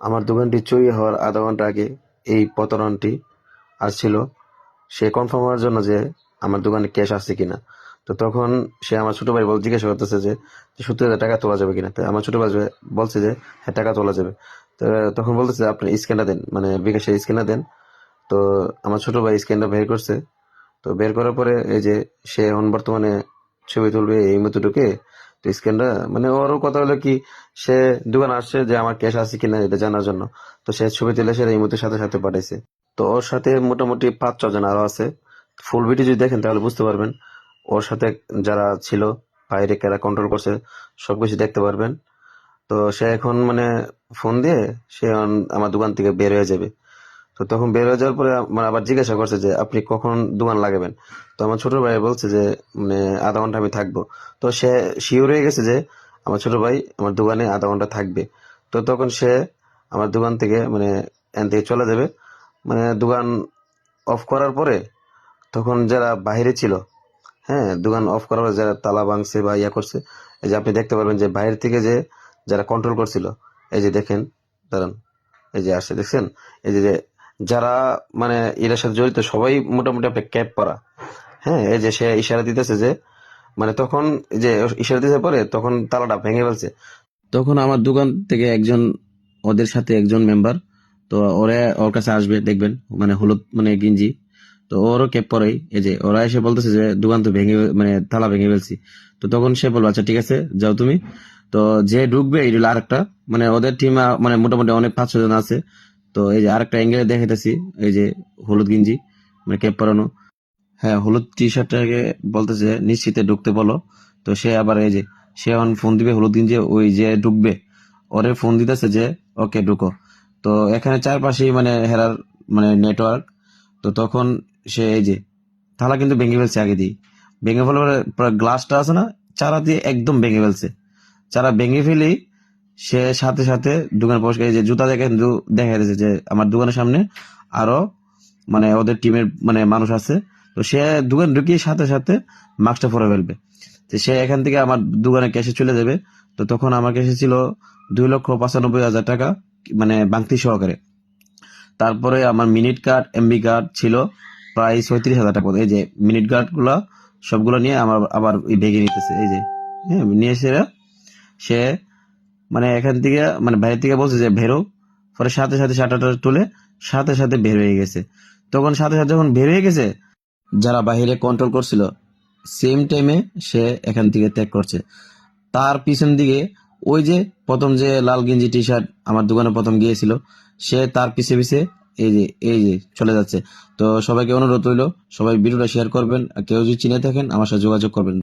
আমার দোকানটি চুরি হওয়ার আধা ঘণ্টা আগে এই প্রতারণটি আসছিল। সে কনফার্ম হওয়ার জন্য যে আমার দোকানে ক্যাশ আছে কিনা। তো তখন সে আমার ছোট ভাই বল জিজ্ঞাসা করতেছে যে সত্তর হাজার টাকা তোলা যাবে কিনা। তো আমার ছোট ভাই বলছে যে হ্যাঁ টাকা তোলা যাবে। তো তখন বলতেছে, আপনি স্ক্যানটা দেন মানে বিকাশের স্ক্যানটা দেন। তো আমার ছোট ভাই স্ক্যানটা বের করছে। তো বের করার পরে এই যে সে এখন বর্তমানে ছবি তুলবে এই মতো ঢুকে তো স্ক্যানটা মানে ওরও কথা হলো কি, সে দোকান আসছে যে আমার ক্যাশ আছে কিনা এটা জানার জন্য। তো সে ছবি তুলে সে এই মতো সাথে সাথে পাঠাইছে। তো ওর সাথে মোটামুটি পাঁচ ছজন আরও আছে। ফুল ভিডিও যদি দেখেন তাহলে বুঝতে পারবেন। ওর সাথে যারা ছিল, বাইরে কারা কন্ট্রোল করছে, সবকিছু দেখতে পারবেন। তো সে এখন মানে ফোন দিয়ে সে আমার দোকান থেকে বের হয়ে যাবে। তো তখন বের হয়ে যাওয়ার পরে মানে আবার জিজ্ঞাসা করছে যে, আপনি কখন দোকান লাগাবেন? তো আমার ছোট ভাই বলছে যে মানে আধা ঘণ্টা আমি থাকব। তো সে শিওর হয়ে গেছে যে, আমার ছোট ভাই আমার দোকানে আধা ঘণ্টা থাকবে। তো তখন সে আমার দোকান থেকে মানে এন থেকে চলে যাবে। মানে দোকান অফ করার পরে তখন যারা বাইরে ছিল হ্যাঁ দোকান অফ করার পরে যারা তালা ভাঙছে বা ইয়া করছে, এই যে আপনি দেখতে পারবেন যে বাইরে থেকে যে যারা কন্ট্রোল করছিল, এই যে দেখেন, দাঁড়ান, এই যে আসছে, দেখছেন? এই যে যারা মানে এটার সাথে জড়িত, সবাই মোটামুটি আপনি ক্যাপ পরা। হ্যাঁ এই যে সে ইশারা দিতেছে যে মানে তখন যে ইশারা দিতে পরে তখন তালাটা ভেঙে ফেলছে। তখন আমার দোকান থেকে একজন, ওদের সাথে একজন মেম্বার তো ওরা, ওর কাছে আসবে, দেখবেন মানে হলুদ মানে গিঞ্জি। তো ওরও ক্যাপ পরেই, এই যে ওরা এসে বলতেছে যে, দোকান তো ভেঙে মানে তালা ভেঙে ফেলছি। তো তখন সে বলব আচ্ছা ঠিক আছে, যাও তুমি। তো যে ঢুকবে এই হলো আরেকটা মানে ওদের টিম মানে মোটামুটি অনেক পাঁচ ছজন আছে। তো এই যে আরেকটা অ্যাঙ্গেলে দেখাইতেছি, এই যে হলুদ গিঞ্জি মানে ক্যাপ পরানো। হ্যাঁ হলুদ টি শার্টটাকে বলতেছে নিশ্চিতে ঢুকতে বলো। তো সে আবার এই যে, সে এখন ফোন দিবে হলুদ গিঞ্জি, ওই যে ঢুকবে। ওরে ফোন দিতেছে যে, ওকে, ঢুকো। তো এখানে চারপাশেই মানে হেরার মানে নেটওয়ার্ক তো তখন সে এই যে, থালা কিন্তু ভেঙে ফেলছে আগে দিয়ে ভেঙে ফেলার পরে গ্লাসটা আছে না, চারা দিয়ে একদম ভেঙে ফেলছে। চারা ভেঙে ফেলেই সে সাথে সাথে দোকান পরিষ্কার যে জুতা দেখে দেখা যাচ্ছে যে আমার দোকানের সামনে আরও মানে ওদের টিমের মানে মানুষ আছে। তো সে দোকান ঢুকিয়ে সাথে সাথে মাস্কটা পরে ফেলবে। তো সে এখান থেকে আমার দোকানে ক্যাশে চলে যাবে। তো তখন আমার ক্যাশে ছিল দুই লক্ষ পঁচানব্বই হাজার টাকা মানে বাংতি সহকারে। তারপরে আমার মিনিট কার্ড এমবি কার্ড ছিল প্রায় ছয়ত্রিশ হাজার টাকা। এই যে মিনিট কার্ডগুলা সবগুলো নিয়ে আমার আবার ভেঙে নিতেছে। এই যে হ্যাঁ নিয়ে সে মানে এখান থেকে মানে বাইরে থেকে বলছে যে বেরো। পরে সাথে সাথে শাটারটা তুলে সাথে সাথে বের হয়ে গেছে। তখন সাথে সাথে যখন বের হয়ে গেছে, যারা বাইরে কন্ট্রোল করছিল সেম টাইমে সে এখান থেকে ত্যাগ করছে। তার পিছন দিকে ওই যে প্রথম যে লাল গেঞ্জি টি শার্ট আমার দোকানে প্রথম গিয়েছিল, সে তার পিছে পিছে এই যে এই যে চলে যাচ্ছে। তো সবাইকে অনুরোধ হইল সবাই ভিডিওটা শেয়ার করবেন। কেউ যদি চিনে থাকেন, আমার সাথে যোগাযোগ করবেন।